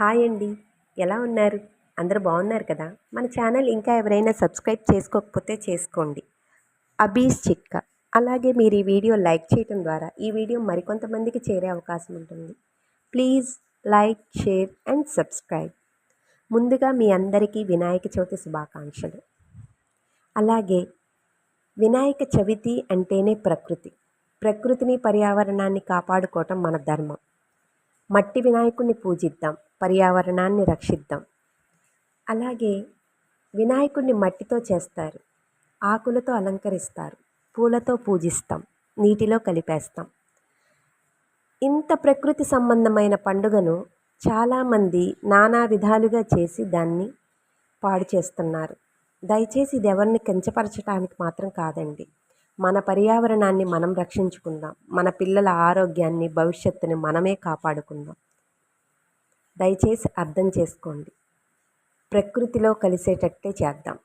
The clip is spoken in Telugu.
హాయ్ అండి. ఎలా ఉన్నారు? అందరూ బాగున్నారు కదా? మన ఛానల్ ఇంకా ఎవరైనా సబ్స్క్రైబ్ చేసుకోకపోతే చేసుకోండి. అబీస్ చిట్కా. అలాగే మీరు ఈ వీడియో లైక్ చేయడం ద్వారా ఈ వీడియో మరికొంతమందికి చేరే అవకాశం ఉంటుంది. Please like share and subscribe. ముందుగా మీ అందరికీ వినాయక చవితి శుభాకాంక్షలు. అలాగే వినాయక చవితి అంటేనే ప్రకృతి. ప్రకృతిని పర్యావరణాన్ని కాపాడుకోవటం మన ధర్మం. మట్టి వినాయకుడిని పూజిద్దాం. పర్యావరణాన్ని రక్షిద్దాం. అలాగే వినాయకుడిని మట్టితో చేస్తారు ఆకులతో అలంకరిస్తారు పూలతో పూజిస్తాం నీటిలో కలిపేస్తాం. ఇంత ప్రకృతి సంబంధమైన పండుగను చాలామంది నానా విధాలుగా చేసి దాన్ని పాడు చేస్తున్నారు. దయచేసి ఇది ఎవరిని కించపరచడానికి మాత్రం కాదండి. మన పర్యావరణాన్ని మనం రక్షించుకుందాం. మన పిల్లల ఆరోగ్యాన్ని భవిష్యత్తుని మనమే కాపాడుకుందాం. దయచేసి అర్థం చేసుకోండి. ప్రకృతిలో కలిసేటట్టే చేద్దాం.